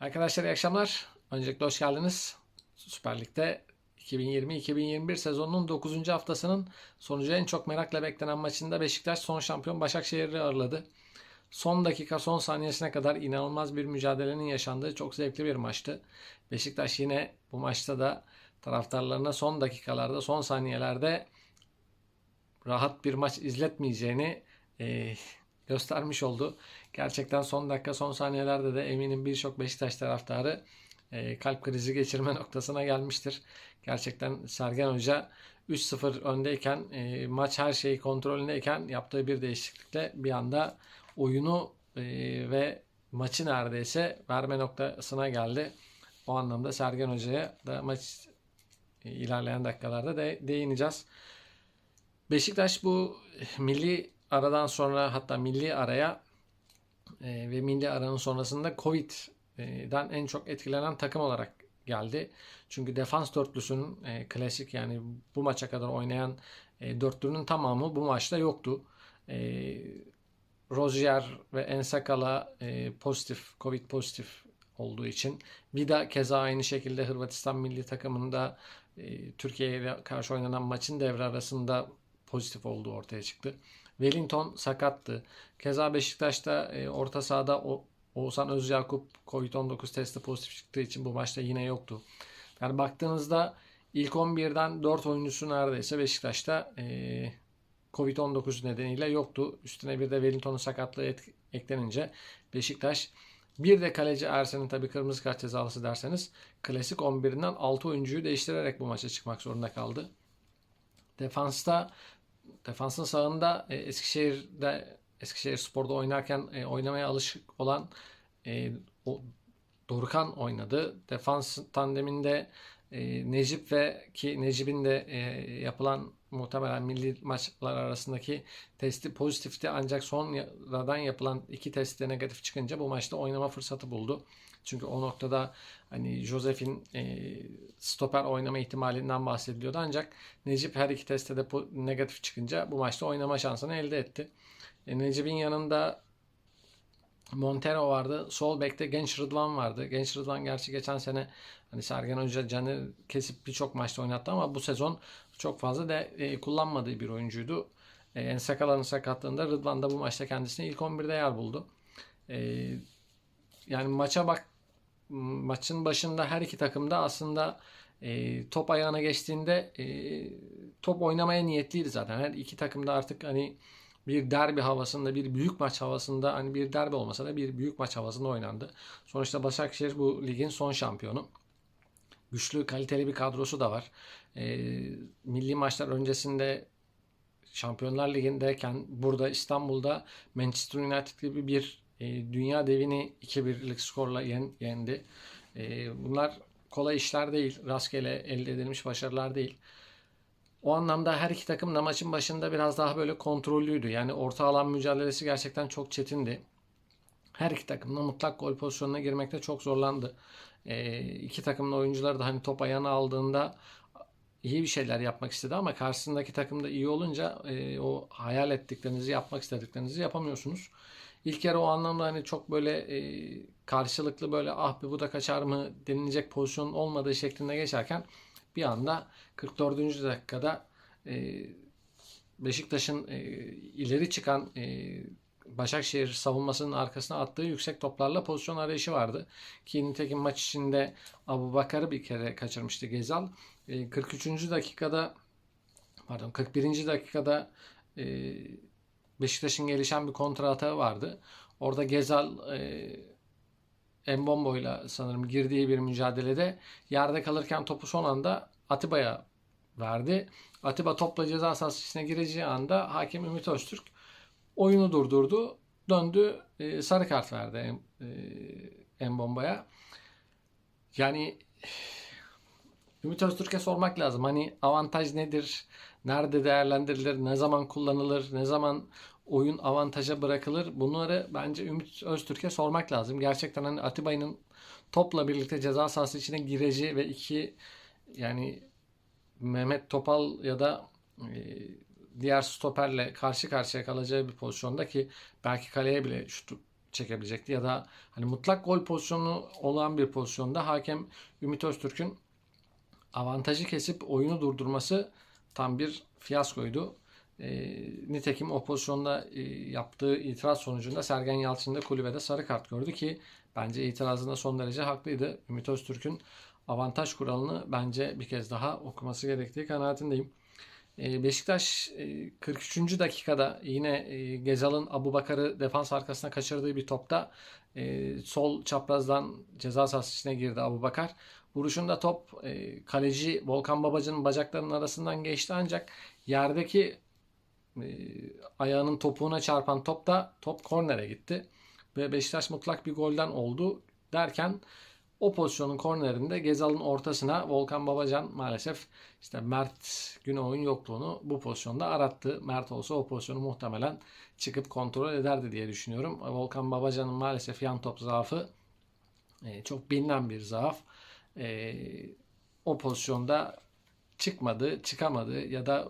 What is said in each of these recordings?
Arkadaşlar iyi akşamlar. Öncelikle hoş geldiniz. Süper Lig'de 2020-2021 sezonunun 9. haftasının sonucu en çok merakla beklenen maçında Beşiktaş son şampiyon Başakşehir'i ağırladı. Son dakika son saniyesine kadar inanılmaz bir mücadelenin yaşandığı çok zevkli bir maçtı. Beşiktaş yine bu maçta da taraftarlarına son dakikalarda son saniyelerde rahat bir maç izletmeyeceğini e, göstermiş oldu. Gerçekten son dakika son saniyelerde de eminim birçok Beşiktaş taraftarı e, kalp krizi geçirme noktasına gelmiştir. Gerçekten Sergen Hoca 3-0 öndeyken e, maç her şeyi kontrolündeyken yaptığı bir değişiklikle bir anda oyunu e, ve maçı neredeyse verme noktasına geldi. O anlamda Sergen Hoca'ya da maç e, ilerleyen dakikalarda de değineceğiz. Beşiktaş bu milli aradan sonra hatta milli araya e, ve milli aranın sonrasında Covid'den en çok etkilenen takım olarak geldi. Çünkü defans dörtlüsünün e, klasik yani bu maça kadar oynayan e, dörtlünün tamamı bu maçta yoktu. E, Rozier ve Ensakala e, pozitif, Covid pozitif olduğu için. Vida keza aynı şekilde Hırvatistan milli takımında e, Türkiye ile karşı oynanan maçın devre arasında pozitif olduğu ortaya çıktı. Wellington sakattı. Keza Beşiktaş'ta e, orta sahada o, Oğuzhan Özyakup Covid-19 testi pozitif çıktığı için bu maçta yine yoktu. Yani baktığınızda ilk 11'den 4 oyuncusu neredeyse Beşiktaş'ta e, Covid-19 nedeniyle yoktu. Üstüne bir de Wellington'un sakatlığı et, eklenince Beşiktaş bir de kaleci Ersen'in tabii kırmızı kart cezalısı derseniz klasik 11'inden 6 oyuncuyu değiştirerek bu maça çıkmak zorunda kaldı. Defansta defansın sağında e, Eskişehir'de Eskişehir Spor'da oynarken e, oynamaya alışık olan e, o Dorukhan oynadı. Defans tandeminde e, Necip ve ki Necip'in de e, yapılan muhtemelen milli maçlar arasındaki testi pozitifti ancak sonradan yapılan iki testte negatif çıkınca bu maçta oynama fırsatı buldu. Çünkü o noktada hani Josef'in e, stoper oynama ihtimalinden bahsediliyordu ancak Necip her iki testte de negatif çıkınca bu maçta oynama şansını elde etti. E, Necip'in yanında Montero vardı. Sol bekte Genç Rıdvan vardı. Genç Rıdvan gerçi geçen sene hani Sergen Hoca canı kesip birçok maçta oynattı ama bu sezon çok fazla da e, kullanmadığı bir oyuncuydu. E, Ensakala'nın sakatlığında Rıdvan da bu maçta kendisine ilk 11'de yer buldu. E, yani maça bak maçın başında her iki takım da aslında e, top ayağına geçtiğinde e, top oynamaya niyetliydi zaten. Her iki takım da artık hani bir derbi havasında, bir büyük maç havasında hani bir derbi olmasa da bir büyük maç havasında oynandı. Sonuçta Başakşehir bu ligin son şampiyonu. Güçlü, kaliteli bir kadrosu da var. E, milli maçlar öncesinde Şampiyonlar Ligi'ndeyken burada İstanbul'da Manchester United gibi bir e, dünya devini 2-1'lik skorla yen, yendi. E, bunlar kolay işler değil. Rastgele elde edilmiş başarılar değil. O anlamda her iki takım da maçın başında biraz daha böyle kontrollüydü. Yani orta alan mücadelesi gerçekten çok çetindi. Her iki takım da mutlak gol pozisyonuna girmekte çok zorlandı. E, iki takımın oyuncuları da hani top ayağına aldığında iyi bir şeyler yapmak istedi ama karşısındaki takım da iyi olunca e, o hayal ettiklerinizi yapmak istediklerinizi yapamıyorsunuz. İlk yarı o anlamda hani çok böyle e, karşılıklı böyle ah bir bu da kaçar mı denilecek pozisyon olmadığı şeklinde geçerken bir anda 44. dakikada e, Beşiktaş'ın e, ileri çıkan e, Başakşehir savunmasının arkasına attığı yüksek toplarla pozisyon arayışı vardı. Ki nitekim maç içinde Abu Bakar'ı bir kere kaçırmıştı Gezal. E, 43. dakikada pardon 41. dakikada e, Beşiktaş'ın gelişen bir kontra atağı vardı. Orada Gezal e, Mbombo'yla sanırım girdiği bir mücadelede yerde kalırken topu son anda Atiba'ya verdi. Atiba topla ceza sahası içine gireceği anda hakem Ümit Öztürk oyunu durdurdu. Döndü e, sarı kart verdi e, Mbombo'ya. Yani Ümit Öztürk'e sormak lazım. Hani avantaj nedir? Nerede değerlendirilir? Ne zaman kullanılır? Ne zaman oyun avantaja bırakılır? Bunları bence Ümit Öztürk'e sormak lazım. Gerçekten hani Atiba'nın topla birlikte ceza sahası içine gireceği ve iki yani Mehmet Topal ya da e, diğer stoperle karşı karşıya kalacağı bir pozisyonda ki belki kaleye bile şut çekebilecekti ya da hani mutlak gol pozisyonu olan bir pozisyonda hakem Ümit Öztürk'ün avantajı kesip oyunu durdurması tam bir fiyaskoydu. E, nitekim o pozisyonda e, yaptığı itiraz sonucunda Sergen Yalçın da kulübede sarı kart gördü ki bence itirazında son derece haklıydı. Ümit Öztürk'ün avantaj kuralını bence bir kez daha okuması gerektiği kanaatindeyim. E, Beşiktaş e, 43. dakikada yine e, Gezal'ın Abu Bakar'ı defans arkasına kaçırdığı bir topta e, sol çaprazdan ceza sahası içine girdi Abu Bakar. Vuruşunda top e, kaleci Volkan Babacan'ın bacaklarının arasından geçti ancak yerdeki e, ayağının topuğuna çarpan top da top kornere gitti. Ve Beşiktaş mutlak bir golden oldu derken o pozisyonun kornerinde Gezal'ın ortasına Volkan Babacan maalesef işte Mert Günok'un yokluğunu bu pozisyonda arattı. Mert olsa o pozisyonu muhtemelen çıkıp kontrol ederdi diye düşünüyorum. Volkan Babacan'ın maalesef yan top zaafı e, çok bilinen bir zaaf. E, o pozisyonda çıkmadı, çıkamadı ya da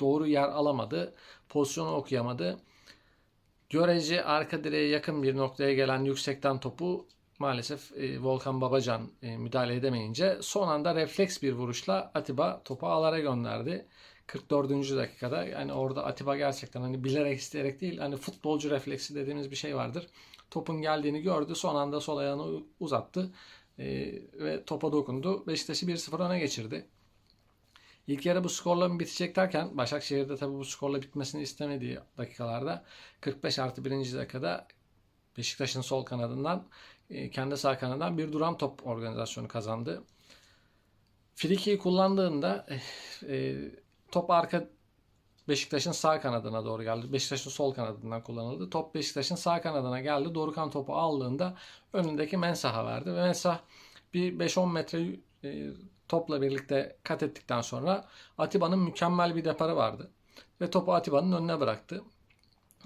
doğru yer alamadı. Pozisyonu okuyamadı. Görece arka direğe yakın bir noktaya gelen yüksekten topu maalesef e, Volkan Babacan e, müdahale edemeyince son anda refleks bir vuruşla Atiba topu ağlara gönderdi. 44. dakikada yani orada Atiba gerçekten hani bilerek isteyerek değil hani futbolcu refleksi dediğimiz bir şey vardır. Topun geldiğini gördü son anda sol ayağını uzattı e, ve topa dokundu. Beşiktaş'ı 1-0 öne geçirdi. İlk yarı bu skorla mı bitecek derken Başakşehir'de tabii bu skorla bitmesini istemediği dakikalarda 45 artı 1. dakikada Beşiktaş'ın sol kanadından e, kendi sağ kanadından bir duran top organizasyonu kazandı. Friki'yi kullandığında e, top arka Beşiktaş'ın sağ kanadına doğru geldi. Beşiktaş'ın sol kanadından kullanıldı. Top Beşiktaş'ın sağ kanadına geldi. Dorukan topu aldığında önündeki Mensah'a verdi. Ve Mensah bir 5-10 metre e, topla birlikte kat ettikten sonra Atiba'nın mükemmel bir deparı vardı. Ve topu Atiba'nın önüne bıraktı.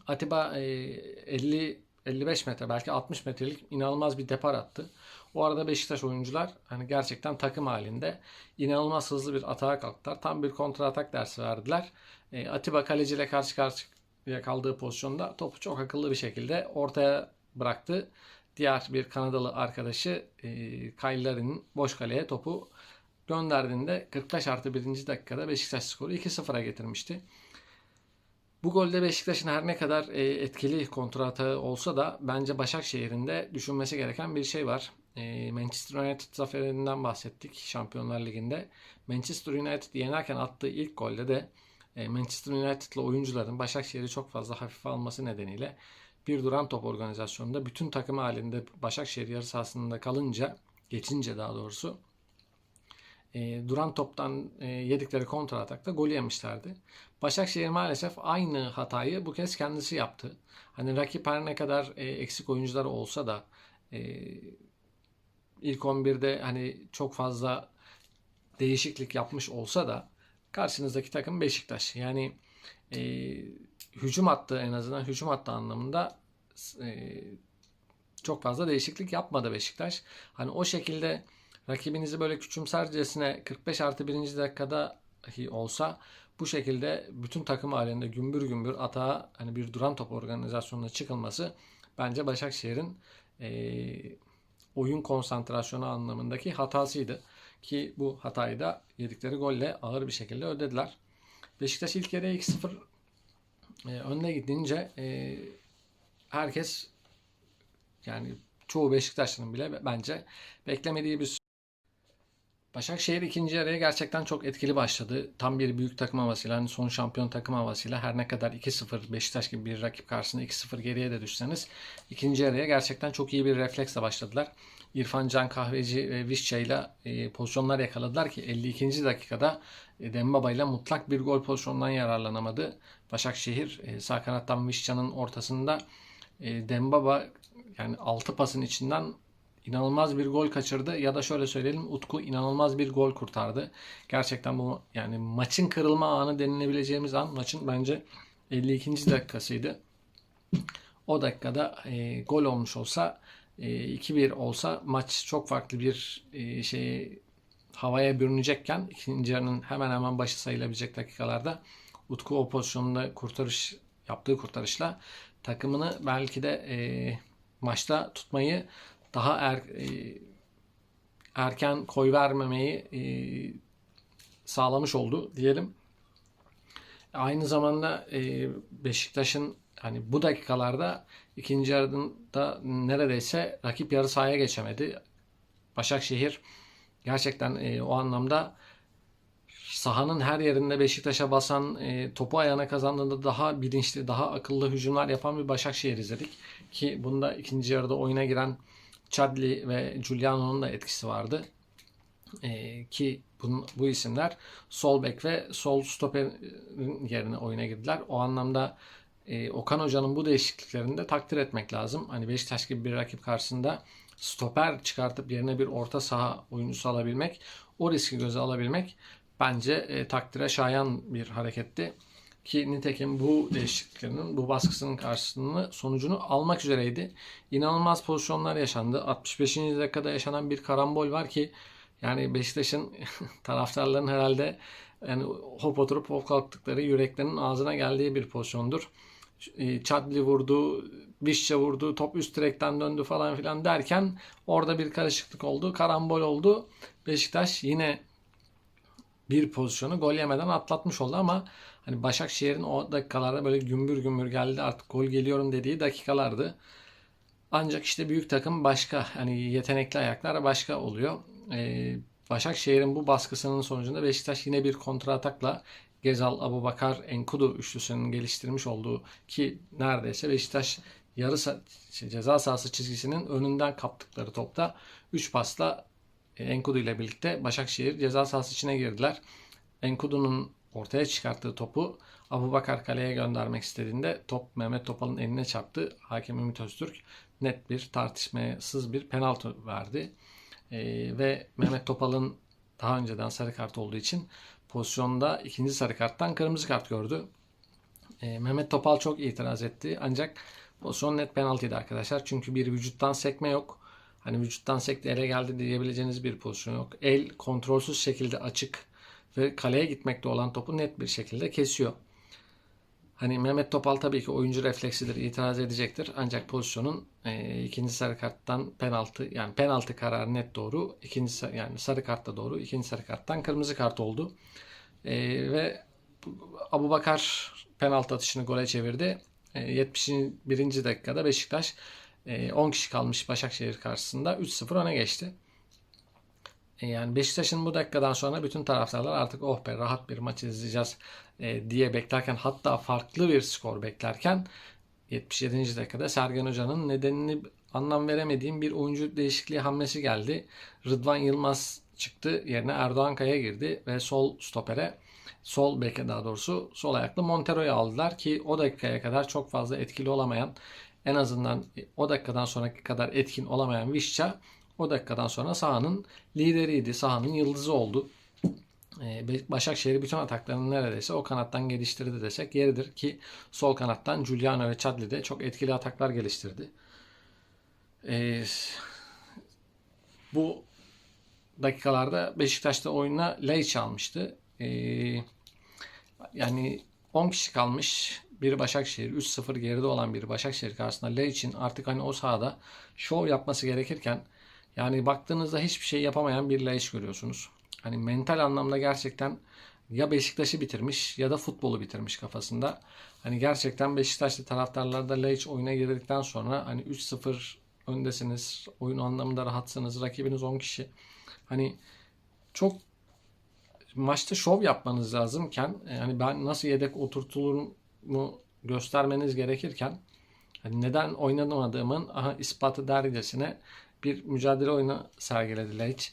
Atiba e, 50 55 metre belki 60 metrelik inanılmaz bir depar attı. O arada Beşiktaş oyuncular hani gerçekten takım halinde inanılmaz hızlı bir atağa kalktılar. Tam bir kontra atak dersi verdiler. E, Atiba kaleciyle karşı karşıya kaldığı pozisyonda topu çok akıllı bir şekilde ortaya bıraktı. Diğer bir Kanadalı arkadaşı e, Kyle boş kaleye topu gönderdiğinde 45 artı 1. dakikada Beşiktaş skoru 2-0'a getirmişti. Bu golde Beşiktaş'ın her ne kadar e, etkili kontratağı olsa da bence Başakşehir'in de düşünmesi gereken bir şey var. E, Manchester United zaferinden bahsettik Şampiyonlar Ligi'nde. Manchester United yenerken attığı ilk golde de Manchester United'lı oyuncuların Başakşehir'i çok fazla hafife alması nedeniyle bir duran top organizasyonunda bütün takım halinde Başakşehir yarı sahasında kalınca, geçince daha doğrusu e, duran toptan e, yedikleri kontra atakta golü yemişlerdi. Başakşehir maalesef aynı hatayı bu kez kendisi yaptı. Hani rakip her ne kadar e, eksik oyuncular olsa da e, ilk 11'de hani çok fazla değişiklik yapmış olsa da karşınızdaki takım Beşiktaş. Yani e, hücum hattı en azından hücum hattı anlamında e, çok fazla değişiklik yapmadı Beşiktaş. Hani o şekilde rakibinizi böyle küçümsercesine 45 artı 1. dakikada olsa bu şekilde bütün takım halinde gümbür gümbür atağa hani bir duran top organizasyonuna çıkılması bence Başakşehir'in e, oyun konsantrasyonu anlamındaki hatasıydı. Ki bu hatayı da yedikleri golle ağır bir şekilde ödediler. Beşiktaş ilk yarıya 2-0 e, önde gidince e, herkes yani çoğu Beşiktaşlı'nın bile bence beklemediği bir Başakşehir ikinci yarıya gerçekten çok etkili başladı. Tam bir büyük takım havasıyla, hani son şampiyon takım havasıyla her ne kadar 2-0 Beşiktaş gibi bir rakip karşısında 2-0 geriye de düşseniz ikinci yarıya gerçekten çok iyi bir refleksle başladılar. İrfan Can Kahveci ve Vişça ile e, pozisyonlar yakaladılar ki 52. dakikada e, Dembaba ile mutlak bir gol pozisyonundan yararlanamadı. Başakşehir e, sağ kanattan Vişça'nın ortasında Dembaba yani 6 pasın içinden inanılmaz bir gol kaçırdı ya da şöyle söyleyelim Utku inanılmaz bir gol kurtardı. Gerçekten bu yani maçın kırılma anı denilebileceğimiz an maçın bence 52. dakikasıydı. O dakikada e, gol olmuş olsa e, 2-1 olsa maç çok farklı bir e, şey havaya bürünecekken ikinci yarının hemen hemen başı sayılabilecek dakikalarda Utku o pozisyonunda kurtarış yaptığı kurtarışla takımını belki de e, maçta tutmayı daha er, e, erken koy vermemeyi e, sağlamış oldu diyelim. Aynı zamanda e, Beşiktaş'ın hani bu dakikalarda ikinci yarıda neredeyse rakip yarı sahaya geçemedi. Başakşehir gerçekten e, o anlamda sahanın her yerinde Beşiktaş'a basan, e, topu ayağına kazandığında daha bilinçli, daha akıllı hücumlar yapan bir Başakşehir izledik. Ki bunda ikinci yarıda oyuna giren Chadli ve Giuliano'nun da etkisi vardı. E, ki bunun, bu isimler sol bek ve sol stoperin yerine oyuna girdiler. O anlamda e, Okan Hoca'nın bu değişikliklerini de takdir etmek lazım. Hani Beşiktaş gibi bir rakip karşısında stoper çıkartıp yerine bir orta saha oyuncusu alabilmek, o riski göze alabilmek bence e, takdire şayan bir hareketti. Ki nitekim bu değişikliklerin, bu baskısının karşısını, sonucunu almak üzereydi. İnanılmaz pozisyonlar yaşandı. 65. dakikada yaşanan bir karambol var ki yani Beşiktaş'ın taraftarların herhalde yani hop oturup hop kalktıkları yüreklerinin ağzına geldiği bir pozisyondur. Chadli vurdu, Vişçe vurdu, top üst direkten döndü falan filan derken orada bir karışıklık oldu, karambol oldu. Beşiktaş yine bir pozisyonu gol yemeden atlatmış oldu ama hani Başakşehir'in o dakikalarda böyle gümbür gümbür geldi artık gol geliyorum dediği dakikalardı. Ancak işte büyük takım başka hani yetenekli ayaklar başka oluyor. Ee, Başakşehir'in bu baskısının sonucunda Beşiktaş yine bir kontra atakla Gezal, Abubakar, Enkudu üçlüsünün geliştirmiş olduğu ki neredeyse Beşiktaş yarı şey, ceza sahası çizgisinin önünden kaptıkları topta 3 pasla Enkudu ile birlikte Başakşehir ceza sahası içine girdiler. Enkudu'nun ortaya çıkarttığı topu Abubakar kaleye göndermek istediğinde top Mehmet Topal'ın eline çarptı. Hakem Ümit Öztürk net bir tartışmasız bir penaltı verdi. Ee, ve Mehmet Topal'ın daha önceden sarı kart olduğu için pozisyonda ikinci sarı karttan kırmızı kart gördü. Ee, Mehmet Topal çok itiraz etti ancak pozisyon net penaltıydı arkadaşlar. Çünkü bir vücuttan sekme yok. Hani vücuttan sekti ele geldi diyebileceğiniz bir pozisyon yok. El kontrolsüz şekilde açık ve kaleye gitmekte olan topu net bir şekilde kesiyor. Hani Mehmet Topal tabii ki oyuncu refleksidir, itiraz edecektir. Ancak pozisyonun e, ikinci sarı karttan penaltı yani penaltı kararı net doğru. İkinci yani sarı kartta doğru. ikinci sarı karttan kırmızı kart oldu. E, ve Abu Bakar penaltı atışını gole çevirdi. E, 71. dakikada Beşiktaş 10 e, kişi kalmış Başakşehir karşısında 3-0 öne geçti. E, yani Beşiktaş'ın bu dakikadan sonra bütün taraftarlar artık oh be rahat bir maç izleyeceğiz e, diye beklerken hatta farklı bir skor beklerken 77. dakikada Sergen Hoca'nın nedenini anlam veremediğim bir oyuncu değişikliği hamlesi geldi. Rıdvan Yılmaz çıktı yerine Erdoğan Kaya girdi ve sol stopere sol beke daha doğrusu sol ayaklı Montero'yu aldılar ki o dakikaya kadar çok fazla etkili olamayan en azından o dakikadan sonraki kadar etkin olamayan Vişça o dakikadan sonra sahanın lideriydi. Sahanın yıldızı oldu. Ee, Başakşehir bütün ataklarını neredeyse o kanattan geliştirdi desek yeridir ki sol kanattan Giuliano ve Chadli de çok etkili ataklar geliştirdi. Ee, bu dakikalarda Beşiktaş'ta oyuna Leic almıştı. Ee, yani 10 kişi kalmış bir Başakşehir 3-0 geride olan bir Başakşehir karşısında Leic'in artık hani o sahada şov yapması gerekirken yani baktığınızda hiçbir şey yapamayan bir Leic görüyorsunuz. Hani mental anlamda gerçekten ya Beşiktaş'ı bitirmiş ya da futbolu bitirmiş kafasında. Hani gerçekten Beşiktaşlı taraftarlar da Leic oyuna girdikten sonra hani 3-0 öndesiniz. Oyun anlamında rahatsınız. Rakibiniz 10 kişi. Hani çok maçta şov yapmanız lazımken yani ben nasıl yedek oturtulur mu göstermeniz gerekirken hani neden oynamadığımın aha ispatı dercesine bir mücadele oyunu sergiledi Leic.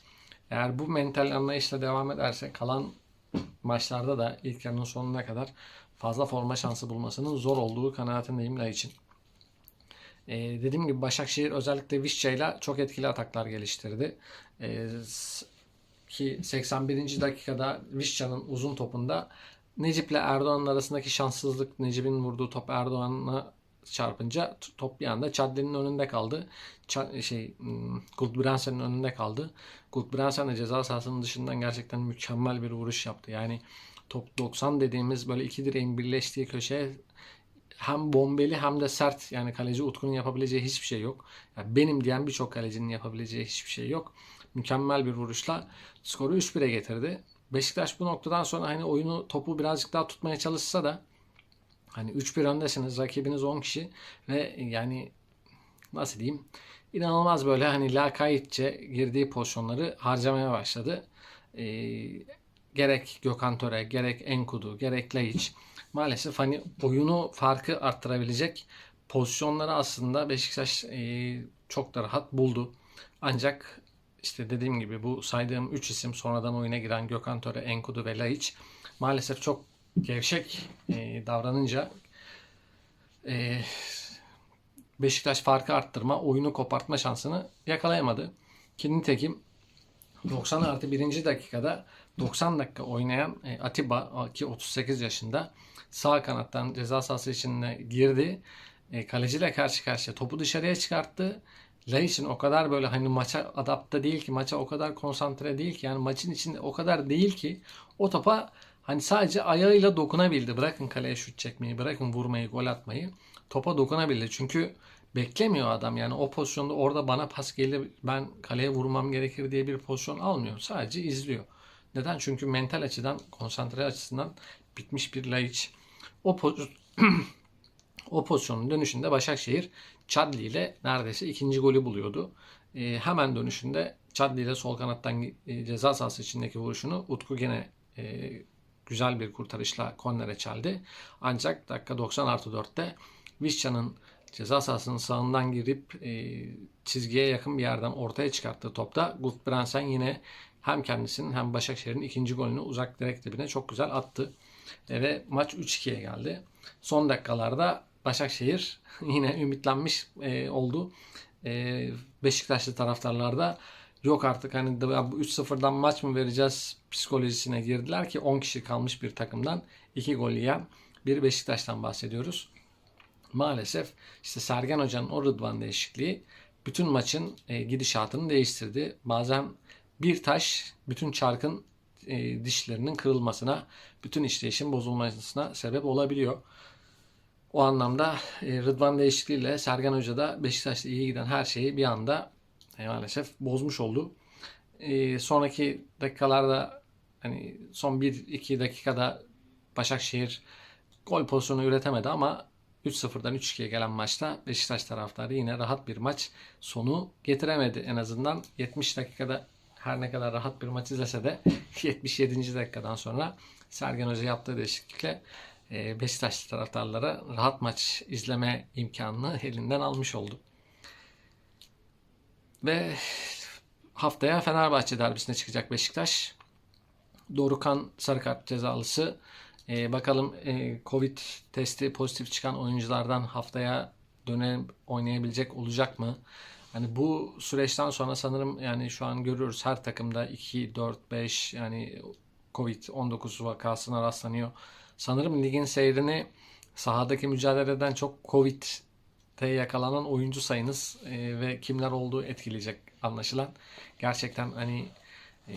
Eğer bu mental anlayışla devam ederse kalan maçlarda da ilk yarının sonuna kadar fazla forma şansı bulmasının zor olduğu kanaatindeyim için. Ee, dediğim gibi Başakşehir özellikle Vişça ile çok etkili ataklar geliştirdi. Ee, ki 81. dakikada Vişça'nın uzun topunda Necip ile Erdoğan'ın arasındaki şanssızlık Necip'in vurduğu top Erdoğan'a çarpınca top bir anda Chadli'nin önünde kaldı. Ç- şey hmm, Gulbrandsen'in önünde kaldı. Gulbrandsen de ceza sahasının dışından gerçekten mükemmel bir vuruş yaptı. Yani top 90 dediğimiz böyle iki direğin birleştiği köşeye hem bombeli hem de sert yani kaleci Utku'nun yapabileceği hiçbir şey yok. Yani benim diyen birçok kalecinin yapabileceği hiçbir şey yok. Mükemmel bir vuruşla skoru 3-1'e getirdi. Beşiktaş bu noktadan sonra hani oyunu topu birazcık daha tutmaya çalışsa da hani 3-1 öndesiniz. Rakibiniz 10 kişi ve yani nasıl diyeyim inanılmaz böyle hani lakaytçe girdiği pozisyonları harcamaya başladı. Ee, gerek Gökhan Töre, gerek Enkudu, gerek Laiç maalesef hani oyunu farkı arttırabilecek pozisyonları aslında Beşiktaş e, çok da rahat buldu. Ancak işte dediğim gibi bu saydığım 3 isim sonradan oyuna giren Gökhan Töre, Enkudu ve Laiç maalesef çok gevşek e, davranınca e, Beşiktaş farkı arttırma, oyunu kopartma şansını yakalayamadı. Ki nitekim 90 artı 1. dakikada 90 dakika oynayan e, Atiba ki 38 yaşında sağ kanattan ceza sahası içine girdi. E, kaleciyle karşı karşıya topu dışarıya çıkarttı. Laiç'in o kadar böyle hani maça adapte değil ki, maça o kadar konsantre değil ki yani maçın içinde o kadar değil ki o topa hani sadece ayağıyla dokunabildi. Bırakın kaleye şut çekmeyi, bırakın vurmayı, gol atmayı. Topa dokunabildi. Çünkü beklemiyor adam yani o pozisyonda orada bana pas gelir ben kaleye vurmam gerekir diye bir pozisyon almıyor. Sadece izliyor. Neden? Çünkü mental açıdan, konsantre açısından bitmiş bir Laiç. O pozisyon o pozisyonun dönüşünde Başakşehir Çadli ile neredeyse ikinci golü buluyordu. E, hemen dönüşünde Çadli ile sol kanattan e, ceza sahası içindeki vuruşunu Utku gene e, güzel bir kurtarışla kornere çeldi. Ancak dakika 90 artı 4'te Vişça'nın ceza sahasının sağından girip e, çizgiye yakın bir yerden ortaya çıkarttığı topta Gutbrandsen yine hem kendisinin hem Başakşehir'in ikinci golünü uzak direk dibine çok güzel attı. E, ve maç 3-2'ye geldi. Son dakikalarda Başakşehir yine ümitlenmiş e, oldu. E, Beşiktaşlı taraftarlarda yok artık hani 3-0'dan maç mı vereceğiz psikolojisine girdiler ki 10 kişi kalmış bir takımdan 2 gol yiyen bir Beşiktaş'tan bahsediyoruz. Maalesef işte Sergen Hoca'nın o Rıdvan değişikliği bütün maçın e, gidişatını değiştirdi. Bazen bir taş bütün çarkın e, dişlerinin kırılmasına, bütün işleyişin bozulmasına sebep olabiliyor. O anlamda e, Rıdvan değişikliğiyle Sergen Hoca da Beşiktaş'ta iyi giden her şeyi bir anda e, maalesef bozmuş oldu. E, sonraki dakikalarda hani son 1-2 dakikada Başakşehir gol pozisyonu üretemedi ama 3-0'dan 3-2'ye gelen maçta Beşiktaş taraftarı yine rahat bir maç sonu getiremedi. En azından 70 dakikada her ne kadar rahat bir maç izlese de 77. dakikadan sonra Sergen Hoca yaptığı değişiklikle e, Beşiktaşlı taraftarlara rahat maç izleme imkanını elinden almış oldu. Ve haftaya Fenerbahçe derbisine çıkacak Beşiktaş. Dorukan sarı kart cezalısı. Ee, bakalım e, Covid testi pozitif çıkan oyunculardan haftaya dönem oynayabilecek olacak mı? Hani bu süreçten sonra sanırım yani şu an görüyoruz her takımda 2, 4, 5 yani Covid-19 vakasına rastlanıyor. Sanırım ligin seyrini sahadaki mücadeleden çok Covid'de yakalanan oyuncu sayınız e, ve kimler olduğu etkileyecek anlaşılan. Gerçekten hani e,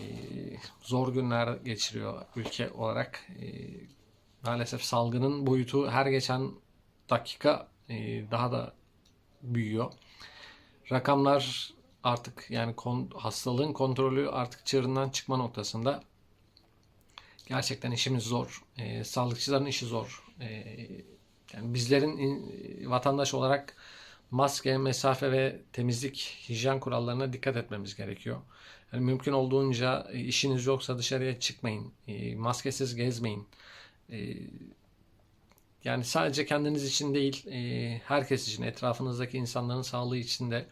zor günler geçiriyor ülke olarak. E, maalesef salgının boyutu her geçen dakika e, daha da büyüyor. Rakamlar artık yani kon, hastalığın kontrolü artık çığırından çıkma noktasında. Gerçekten işimiz zor. E, sağlıkçıların işi zor. E, yani bizlerin in, vatandaş olarak maske, mesafe ve temizlik, hijyen kurallarına dikkat etmemiz gerekiyor. Yani mümkün olduğunca e, işiniz yoksa dışarıya çıkmayın. E, maskesiz gezmeyin. E, yani sadece kendiniz için değil, e, herkes için, etrafınızdaki insanların sağlığı için de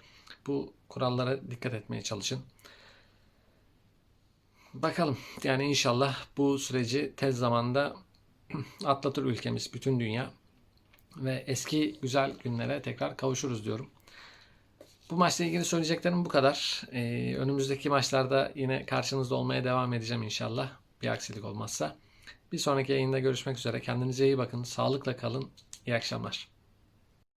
bu kurallara dikkat etmeye çalışın. Bakalım yani inşallah bu süreci tez zamanda atlatır ülkemiz, bütün dünya ve eski güzel günlere tekrar kavuşuruz diyorum. Bu maçla ilgili söyleyeceklerim bu kadar. Ee, önümüzdeki maçlarda yine karşınızda olmaya devam edeceğim inşallah. Bir aksilik olmazsa. Bir sonraki yayında görüşmek üzere. Kendinize iyi bakın. Sağlıkla kalın. İyi akşamlar.